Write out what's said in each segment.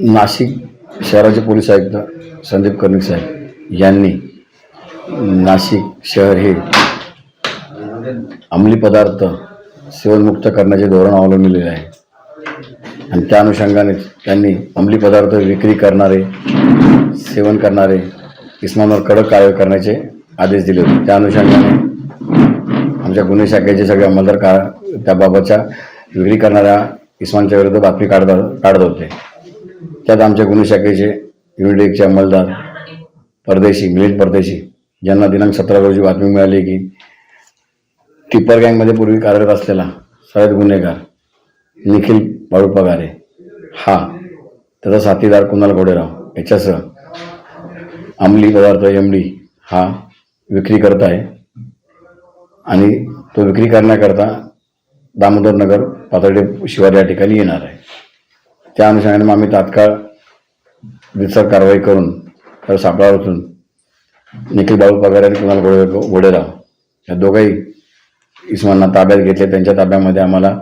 नाशिक शहराचे पोलीस आयुक्त संदीप कर्णिक साहेब यांनी नाशिक शहर हे अंमली पदार्थ सेवनमुक्त करण्याचे धोरण अवलंबलेले आहे. आणि त्या अनुषंगाने त्यांनी अंमली पदार्थ विक्री करणारे सेवन करणारे इस्मांवर कडक कारवाई करण्याचे आदेश दिले होते. त्या अनुषंगाने आमच्या गुन्हे शाखेचे सगळे अंमलदार का त्याबाबतच्या विक्री करणाऱ्या इस्मानच्या विरुद्ध बातमी काढत काढत होते. त्यात आमच्या गुन्हे शाखेचे युनिट एकचे अंमलदार परदेशी मिलिंद परदेशी ज्यांना दिनांक सतरा रोजी बातमी मिळाली की टिप्पर गँगमध्ये पूर्वी कार्यरत असलेला सयद गुन्हेगार निखिल बाळू पगारे हा त्याचा साथीदार कुणाल घोडेराव याच्यासह अंमली पदार्थ एम डी हा विक्री करत आहे. आणि तो विक्री करण्याकरता दामोदर नगर पातळी शिवार या ठिकाणी येणार आहे. त्या अनुषंगाने मग आम्ही तात्काळ रितसर कारवाई करून तर सापळा उचलून निखिल बाळू पगार आणि कुणाल गोडे गोडेराव या दोघंही इस्मांना ताब्यात घेतले. त्यांच्या ताब्यामध्ये आम्हाला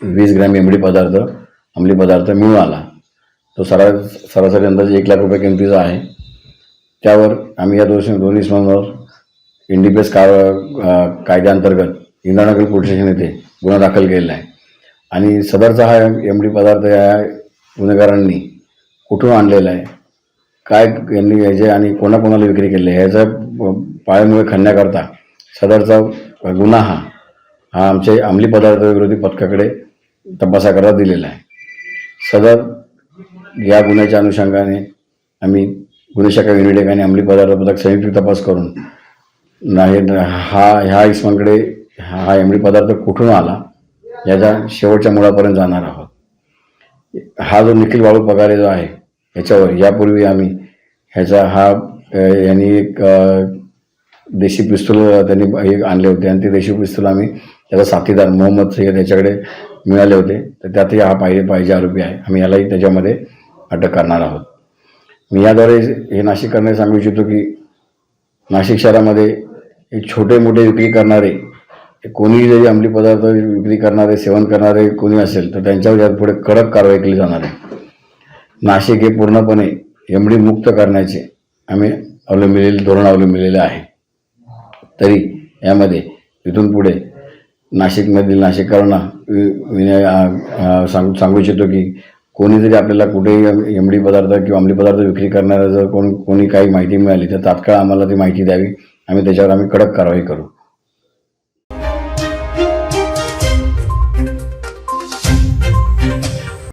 वीस ग्रॅम एमडी पदार्थ अंमली पदार्थ मिळून आला. तो सरा सरासरी अंदाजे एक लाख रुपये किमतीचा आहे. त्यावर आम्ही या दोन दोन्ही इस्मांवर इंडिपेस का कायद्याअंतर्गत इंद्रानगर पोलीस स्टेशन येथे गुन्हा दाखल केलेला आहे. आणि सदरचा हा एम डी पदार्थ या गुन्हेगारांनी कुठून आणलेला आहे? काय यांनी याचे आणि कोणाकोणाला विक्री केली आहे? ह्याचा पाळ्यामुळे खणण्याकरता सदरचा गुन्हा हा हा आमचे अंमली पदार्थ विरोधी पथकाकडे तपासाकरता दिलेला आहे. सदर या गुन्ह्याच्या अनुषंगाने आम्ही गुन्हे शाखा युनिट आणि अंमली पदार्थ पथक संयुक्त तपास करून नाही हा ह्या इस्मांकडे हा अंमली पदार्थ कुठून आला? याच्या शेवटच्या मुळापर्यंत जाणार आहोत. हा जो निखिल वाळू पगारे जो आहे ह्याच्यावर यापूर्वी आम्ही ह्याचा हा यांनी एक देशी पिस्तूल त्यांनी हे आणले होते आणि ते देशी पिस्तूल आम्ही त्याचा साथीदार मोहम्मद सय्यद याच्याकडे मिळाले होते. तर त्यातही हा पाहिजे पाहिजे आरोपी आहे. आम्ही यालाही त्याच्यामध्ये अटक करणार आहोत. मी याद्वारे हे नाशिक करण्यास सांगू इच्छितो की नाशिक शहरामध्ये छोटे मोठे विक्री करणारे कोणी कोणीही जरी अंमली पदार्थ विक्री करणारे सेवन करणारे कोणी असेल तर त्यांच्यावर यात पुढे कडक कारवाई केली जाणार आहे. नाशिक हे पूर्णपणे एमडी मुक्त करण्याचे आम्ही अवलंबिलेले धोरण अवलंबिलेले आहे. तरी यामध्ये इथून पुढे नाशिकमधील नाशिककरांना वि- विनय सांगू सांगू इच्छितो की कोणी जरी आपल्याला कुठेही एमडी पदार्थ किंवा अंमली पदार्थ विक्री करणारा जर कोण कोणी काही माहिती मिळाली तर तात्काळ आम्हाला ती माहिती द्यावी. आम्ही त्याच्यावर आम्ही कडक कारवाई करू.